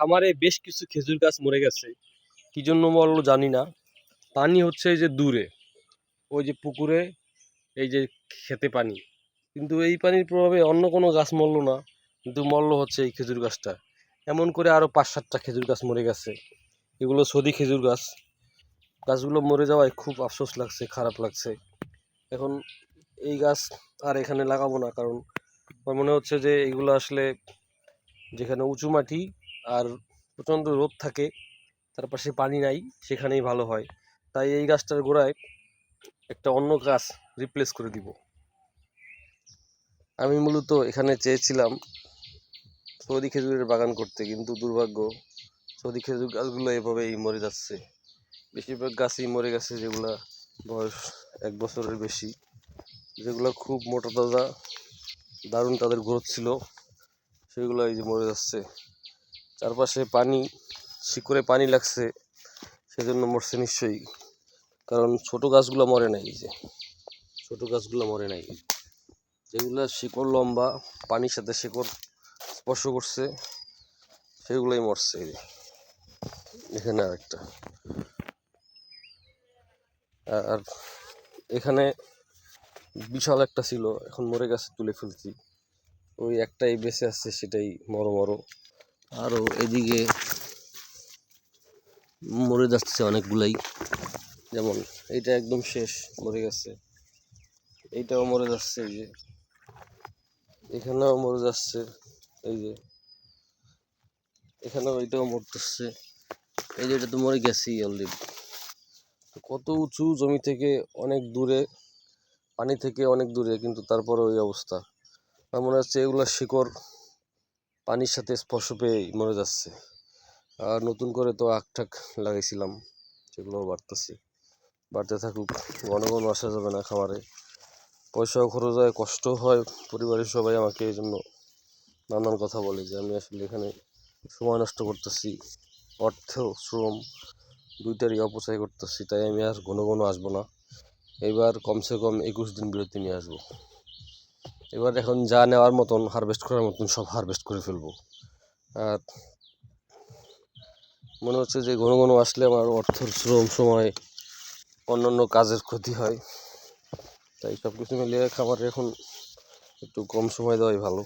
খামারে বেশ কিছু খেজুর গাছ মরে গেছে। কি জন্য মরলো জানি না। পানি হচ্ছে এই যে দূরে, ওই যে পুকুরে এই যে খেতে পানি। কিন্তু এই পানির প্রভাবে অন্য কোনো গাছ মরল না, কিন্তু মরলো হচ্ছে এই খেজুর গাছটা। এমন করে আরও পাঁচ সাতটা খেজুর গাছ মরে গেছে। এগুলো সদি খেজুর গাছ। গাছগুলো মরে যাওয়ায় খুব আফসোস লাগছে, খারাপ লাগছে। এখন এই গাছ আর এখানে লাগাবো না, কারণ আমার মনে হচ্ছে যে এগুলো আসলে যেখানে উঁচু মাটি আর প্রচণ্ড রোদ থাকে, তার পাশে পানি নাই, সেখানেই ভালো হয়। তাই এই গাছটার গোড়ায় একটা অন্য গাছ রিপ্লেস করে দিব। আমি মূলত এখানে চেয়েছিলাম সৌদি খেজুরের বাগান করতে, কিন্তু দুর্ভাগ্য সৌদি খেজুর গাছগুলো এভাবেই মরে যাচ্ছে। বেশিরভাগ গাছই মরে গেছে, যেগুলা বয়স এক বছরের বেশি। যেগুলো খুব মোটা তাজা, দারুণ তাদের গ্রোথ ছিল সেগুলো এই যে মরে যাচ্ছে। চারপাশে পানি, শিকড়ে পানি লাগছে, সেজন্য মরছে নিশ্চয়ই। কারণ ছোট গাছগুলো মরে নাই যে। ছোট গাছগুলো মরে নাই। যেগুলো শিকড় লম্বা, পানির সাথে শিকড় স্পর্শ করছে, সেগুলোই মরছে। এখানে আর একটা আর এখানে বিশাল একটা ছিল, এখন মরে গেছে, তুলে ফেলছি। ওই একটাই বেঁচে আছে, সেটাই মরো মরো। আরও এদিকে মরে যাচ্ছে অনেকগুলাই। যেমন এইটা একদম শেষ মরে গেছে। এইটাও মরে যাচ্ছে এই যে। এখানেও মরে যাচ্ছে এই যে। এখানেও এইটাও মরতেছে। এই যে এটা তো মরে গেছেই অলরেডি কত উঁচু জমি থেকে অনেক দূরে, পানি থেকে অনেক দূরে, কিন্তু তারপরে ওই অবস্থা। আমার মনে হচ্ছে এগুলো শিকড় পানির সাথে স্পর্শ পেয়েই মরে যাচ্ছে। আর নতুন করে তো আখ ঠাক লাগাইছিলাম, সেগুলোও বাড়তেছে। বাড়তে থাকুক, ঘন ঘন আসা যাবে না খামারে। পয়সাও খরচ হয় কষ্ট হয়, পরিবারের সবাই আমাকে এই জন্য নানান কথা বলে যে আমি আসলে এখানে সময় নষ্ট করতেছি, অর্থ, শ্রম দুইটারই অপচয় করতেছি, তাই আমি আর ঘন ঘন আসব না। এবার কমসে কম একুশ দিন বিরতি নিয়ে আসব। এবার এখন যা নেওয়ার মতন হারভেস্ট করার মতন সব হারভেস্ট করে ফেলব। আর মনে হচ্ছে যে ঘন ঘন আসলে আমার অর্থ শ্রম সময় অন্যান্য কাজের ক্ষতি হয়। তাই সব কিছু মিলিয়ে খাবার এখন একটু কম সময় দেওয়াই ভালো।